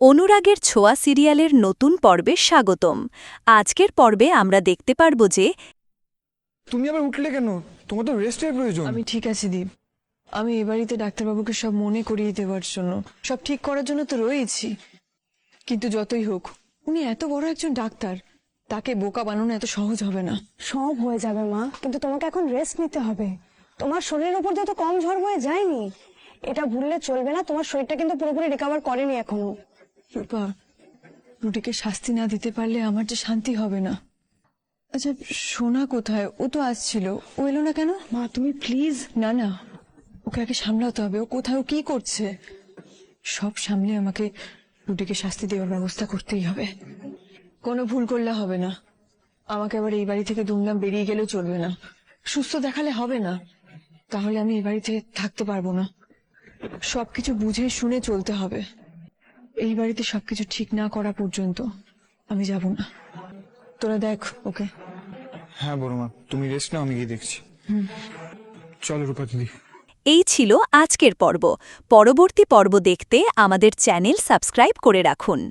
অনুরাগের ছোঁয়া সিরিয়ালের নতুন পর্বে স্বাগতম। আজকের পর্বে আমরা দেখতে পারব যে তুমি আবার উঠলে কেন? তোমার তো রেস্টের প্রয়োজন। আমি ঠিক আছি দীপ। আমি এ বাড়িতে ডাক্তারবাবুকে সব মনে করিয়ে দেওয়ার জন্য। সব ঠিক করার জন্য তো রয়েছি। কিন্তু যতই হোক উনি এত বড় একজন ডাক্তার তাকে বোকা বানানো এত সহজ হবে না। সব হয়ে যাবে মা। কিন্তু তোমাকে এখন রেস্ট নিতে হবে। তোমার শরীরের উপর দিয়ে তো কম ঝড় হয়ে যায়নি। এটা ভুললে চলবে না। তোমার শরীরটা কিন্তু পুরোপুরি রিকভার করেনি এখনও। রূপা রুটিকে শাস্তি না দিতে পারলে আমার যে শান্তি হবে না। আচ্ছা সোনা কোথায়? ও তো আসছিল। ও এলো না কেন? মা তুমি প্লিজ। না না। ওকে আগে সামলাতে হবে। ও কোথায়? ও কি করছে? সব সামলে আমাকে রুটিকে শাস্তি দেওয়ার ব্যবস্থা করতেই হবে। কোনো ভুল করলে হবে না। আমাকে আবার এই বাড়ি থেকে দুমদাম বেরিয়ে গেলেও চলবে না। সুস্থ দেখালে হবে না। তাহলে আমি এই বাড়িতে থাকতে পারব না। সবকিছু বুঝে শুনে চলতে হবে। এই বাড়িতে সবকিছু ঠিক না করা পর্যন্ত আমি যাব না। তোরা দেখ ওকে? হ্যাঁ বড়মা তুমি রেস্ট নাও আমি গিয়ে দেখছি। চলো রূপা দিদি। এই ছিল আজকের পর্ব। পরবর্তী পর্ব দেখতে আমাদের চ্যানেল সাবস্ক্রাইব করে রাখুন।